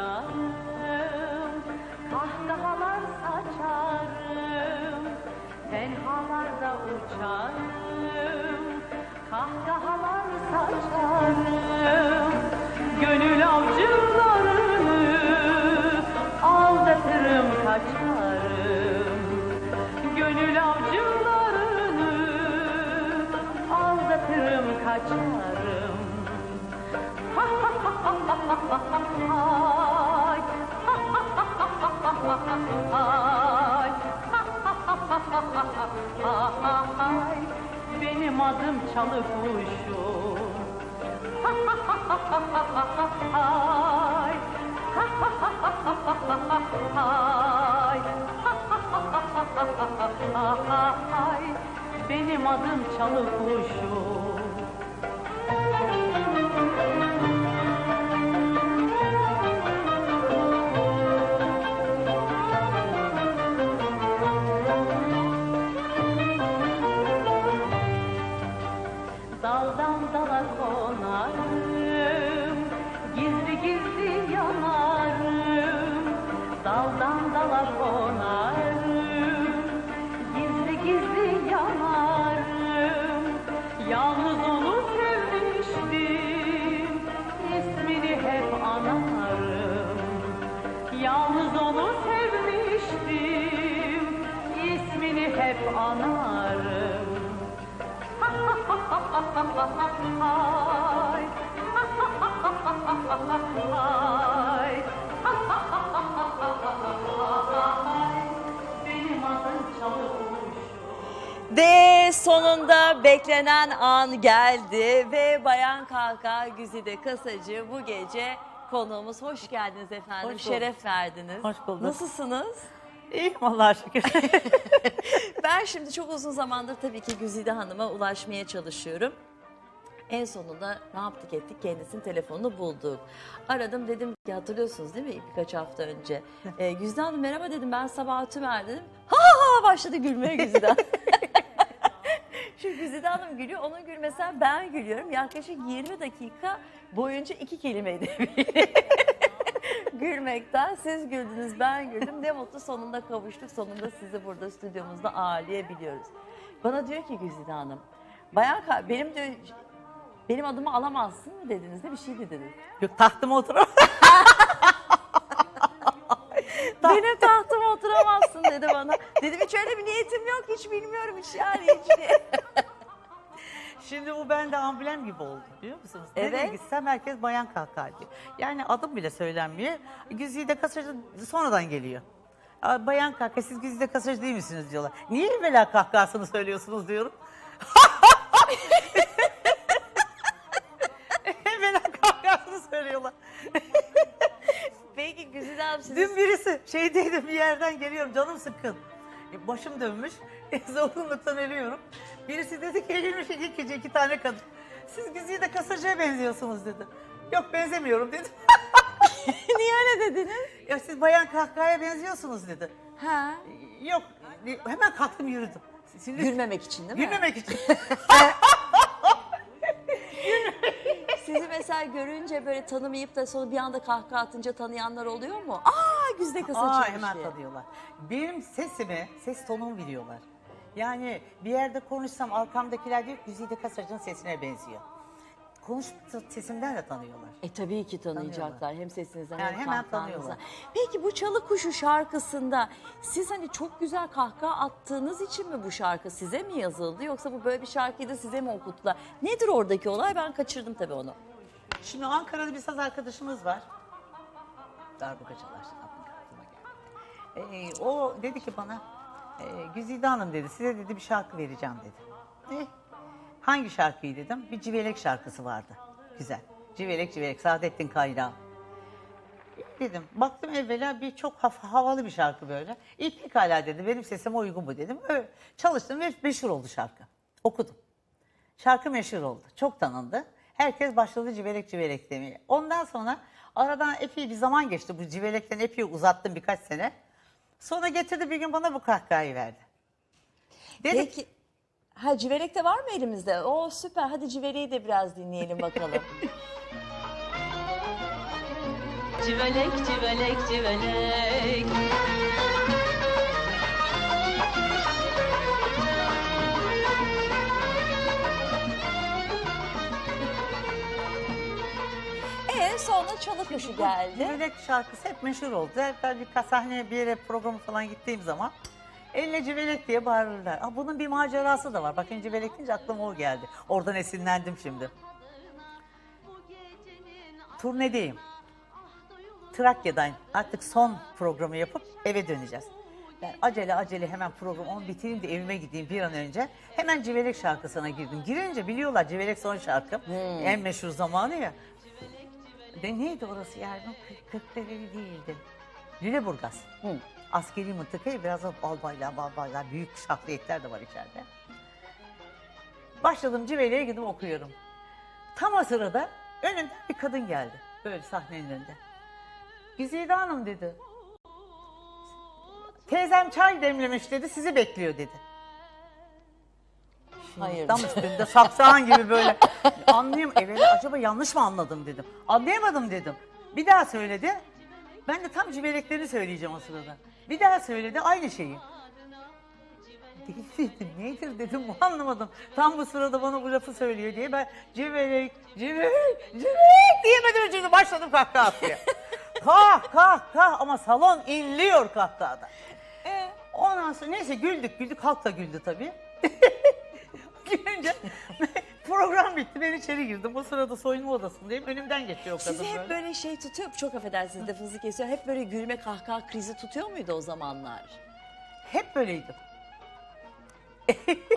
açarım Kahkahalar saçarım. Tenhalarda uçarım. Kahkahalar saçarım. Gönül avcılarını Aldatırım kaçarım. Gönül avcılarını Aldatırım kaçarım. Ay, benim adım çalı kuşum. Ay, ay, ay, benim adım çalı kuşum. Daldan dala konarım Gizli gizli yanarım. Yalnız onu sevmiştim İsmini hep anarım. Yalnız onu sevmiştim İsmini hep anarım. Ay, ay, benim Ve sonunda beklenen an geldi ve Bayan Kalka Güzide Kasacı bu gece konuğumuz. Hoş geldiniz efendim. Hoş. Şeref verdiniz. Hoş bulduk. Nasılsınız? İyiyim Allah'a şükür. Ben şimdi çok uzun zamandır tabii ki Güzide Hanım'a ulaşmaya çalışıyorum. En sonunda ne yaptık ettik kendisinin telefonunu bulduk. Aradım dedim ki hatırlıyorsunuz değil mi birkaç hafta önce. Ee, Güzide Hanım merhaba dedim ben sabah Tümer dedim. Ha ha başladı gülmeye Güzide Şu Güzide Hanım gülüyor onun gülmesinden ben gülüyorum. Yaklaşık 20 dakika boyunca iki kelimeydi. Gülmekten siz güldünüz ben güldüm. Ne mutlu sonunda kavuştuk. Sonunda sizi burada stüdyomuzda ağırlayabiliyoruz. Bana diyor ki Güzide Hanım. Bayan Ka- benim diyor benim adımı alamazsın mı dediniz de bir şey dediniz. Yok tahtıma oturamam. Benim tahtıma oturamazsın dedi bana. Dedim hiç öyle bir niyetim yok hiç bilmiyorum hiç yani hiç diye. Şimdi bu bende amblem gibi oldu biliyor musunuz? Evet. Nereye gitsem herkes bayan kahkaha diyor. Yani adım bile söylenmiyor. Güzide Kasacı sonradan geliyor. Aa, Bayan kahkaha siz Güzide Kasacı değil misiniz diyorlar. Niye evvela kahkahasını söylüyorsunuz diyorum. evvela kahkahasını söylüyorlar. Peki Güzide siz Dün birisi şeydeydim bir yerden geliyorum canım sıkkın. E, Başım dönmüş. Zorunluluktan ölüyorum. Birisi dedi ki gelmiş iki kişi iki tane kadın. Siz Güzide Kasacı'ya benziyorsunuz dedi. Yok benzemiyorum dedim. niye öyle dediniz? ya siz bayan kahkahaya benziyorsunuz dedi. Ha. Yok hemen kalktım yürüdüm. Şimdi Gülmemek için değil mi? gülmemek için. Mesela görünce böyle tanımayıp da sonra bir anda kahkaha atınca tanıyanlar oluyor mu? Aa Güzide Kasacı'ymış Aa hemen diye. tanıyorlar. Benim sesimi, ses tonumu biliyorlar. Yani bir yerde konuşsam arkamdakiler diyor ki Güzide Kasacı'nın sesine benziyor. Konuş sesimden de tanıyorlar. E tabii ki tanıyacaklar hem sesinizden Yani hem hemen kahkahanızdan. tanıyorlar. Peki bu Çalı Kuşu şarkısında siz hani çok güzel kahkaha attığınız için mi bu şarkı size mi yazıldı yoksa bu böyle bir şarkıydı size mi okuttular? Nedir oradaki olay? Ben kaçırdım tabii onu. Şimdi Ankara'da bir saz arkadaşımız var. Darbukacılar. Ee, o dedi ki bana, e, Güzide Hanım dedi, size dedi bir şarkı vereceğim dedi. E, hangi şarkıyı dedim. Bir Civelek şarkısı vardı. Güzel. Civelek Civelek, Saadettin Kaynağı. Dedim, baktım evvela bir çok haf- havalı bir şarkı böyle. İyi pekala dedi, benim sesime uygun bu dedim. Öyle çalıştım ve meşhur oldu şarkı. Okudum. Şarkı meşhur oldu. Çok tanındı. Herkes başladı civelek civelek demeye. Ondan sonra aradan epey bir zaman geçti. Bu civelekten epey uzattım birkaç sene. Sonra getirdi bir gün bana bu kahkahayı verdi. Dedi ki, Peki ha civelek de var mı elimizde? O süper hadi civeleği de biraz dinleyelim bakalım. Civelek civelek civelek E sonra çalı kuşu geldi. Civelek şarkısı hep meşhur oldu. Ben bir sahneye bir yere programı falan gittiğim zaman eline civelek diye bağırırlar. Aa, bunun bir macerası da var. Bakın civelek deyince aklıma o geldi. Oradan esinlendim şimdi. Turnedeyim. Trakya'dayım. Artık son programı yapıp eve döneceğiz. Ben acele acele hemen programı onu bitireyim de evime gideyim bir an önce. Hemen Civelek şarkısına girdim. Girince biliyorlar Civelek son şarkım. En meşhur zamanı ya. De neydi orası yani? Kırklareli değildi. Lüleburgaz. Hı. Askeri mıntıkayı biraz da albaylar, balbaylar, büyük şahsiyetler de var içeride. Başladım Civeli'ye gidip okuyorum. Tam o sırada önümden bir kadın geldi. Böyle sahnenin önünde. Güzide Hanım dedi. Teyzem çay demlemiş dedi, sizi bekliyor dedi. Hayır. Tam üstünde saksağın gibi böyle. Anlayayım. Evet acaba yanlış mı anladım dedim. Anlayamadım dedim. Bir daha söyledi. Ben de tam civeleklerini söyleyeceğim o sırada. Bir daha söyledi aynı şeyi. Değil dedim. Nedir dedim anlamadım. Tam bu sırada bana bu lafı söylüyor diye ben civelek, civelek, civelek diyemedim çünkü başladım kahkaha atmaya. kah kah kah ama salon inliyor kahkahada. E, ondan sonra neyse güldük güldük halk da güldü tabii. Gülünce program bitti ben içeri girdim. O sırada soyunma odasındayım. Önümden geçiyor o kadın Sizi hep böyle. şey tutuyor, çok affedersiniz lafınızı kesiyor. Hep böyle gülme kahkaha krizi tutuyor muydu o zamanlar? Hep böyleydim.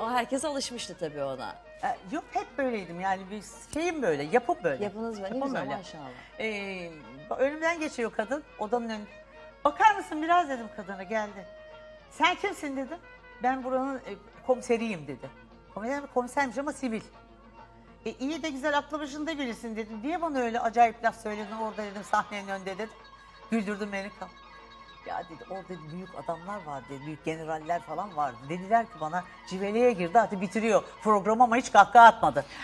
O herkes alışmıştı tabii ona. E, Yok hep böyleydim yani bir şeyim böyle yapım böyle. Yapınız böyle ne Yapım güzel maşallah. Ee, önümden geçiyor kadın odanın önünde. Bakar mısın biraz dedim kadına geldi. Sen kimsin dedim. Ben buranın e, komiseriyim dedi. Komiser, komisermiş ama sivil. E, iyi de güzel aklı başında birisin dedim. Niye bana öyle acayip laf söyledin orada dedim sahnenin önünde dedim. Güldürdün beni. Ya dedi orada dedi, büyük adamlar var dedi, büyük generaller falan vardı. Dediler ki bana civeleye girdi hadi bitiriyor programı ama hiç kahkaha atmadı.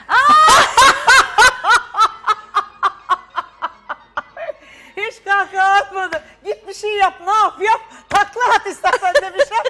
Hiç kahkaha atmadı. Git bir şey yap, ne yap, yap. Takla at istersen demişler.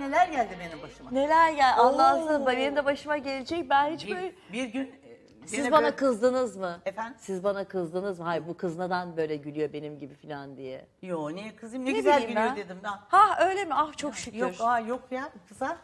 Neler geldi benim başıma. neler gel. Allah'ın benim de başıma gelecek. Ben hiç böyle... Bir, bir gün... e, Siz bana böyle- kızdınız mı? Efendim? Siz bana kızdınız mı? Hayır bu kız neden böyle gülüyor benim gibi falan diye. Yo niye kızım ne, Ne güzel bileyim gülüyor ben. dedim. Ha, Ha öyle mi? Ah çok şükür. Yok aa yok ya kıza.